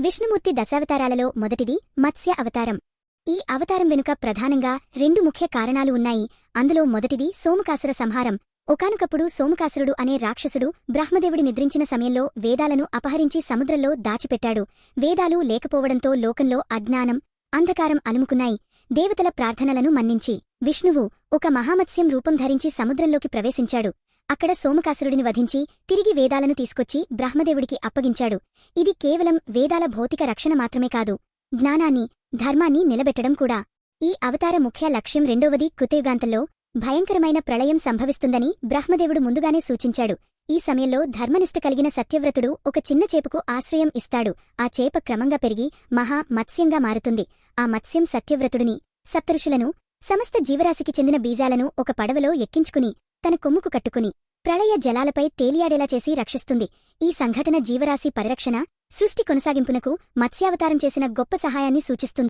విష్ణుమూర్తి దశావతారాలలో మొదటిది మత్స్య అవతారం. ఈ అవతారం వెనుక ప్రధానంగా రెండు ముఖ్య కారణాలు ఉన్నాయి. అందులో మొదటిది సోమకాసుర సంహారం. ఒకనొకప్పుడు సోమకాసురుడు అనే రాక్షసుడు బ్రహ్మదేవుడి నిద్రించిన సమయంలో వేదాలను అపహరించి సముద్రంలో దాచిపెట్టాడు. వేదాలు లేకపోవడంతో లోకంలో అజ్ఞానం అంధకారం అలుముకున్నాయి. దేవతల ప్రార్థనలను మన్నించి విష్ణువు ఒక మహామత్స్యం రూపం ధరించి సముద్రంలోకి ప్రవేశించాడు. అక్కడ సోమకాసురుడిని వధించి తిరిగి వేదాలను తీసుకొచ్చి బ్రహ్మదేవుడికి అప్పగించాడు. ఇది కేవలం వేదాల భౌతిక రక్షణ మాత్రమే కాదు. జ్ఞానాన్ని ధర్మాన్ని నిలబెట్టడం కూడా. ఈ అవతార ముఖ్య లక్ష్యం రెండవది కృతయుగాంతంలో భయంకరమైన ప్రళయం సంభవిస్తుందని బ్రహ్మదేవుడు ముందుగానే సూచించాడు. ఈ సమయంలో ధర్మనిష్ట కలిగిన సత్యవ్రతుడు ఒక చిన్న చేపకు ఆశ్రయం ఇస్తాడు. ఆ చేప క్రమంగా పెరిగి మహా మత్స్యంగా మారుతుంది. ఆ మత్స్యం సత్యవ్రతుడిని సప్తఋషులను సమస్త జీవరాశికి చెందిన బీజాలను ఒక పడవలో ఎక్కించుకుని తన కొమ్ముకు కట్టుకుని ప్రళయ జలాలపై తేలియాడేలా చేసి రక్షిస్తుంది. ఈ సంఘటన జీవరాశి పరిరక్షణ సృష్టి కొనసాగింపునకు మత్స్యావతారం చేసిన గొప్ప సహాయాన్ని సూచిస్తుంది.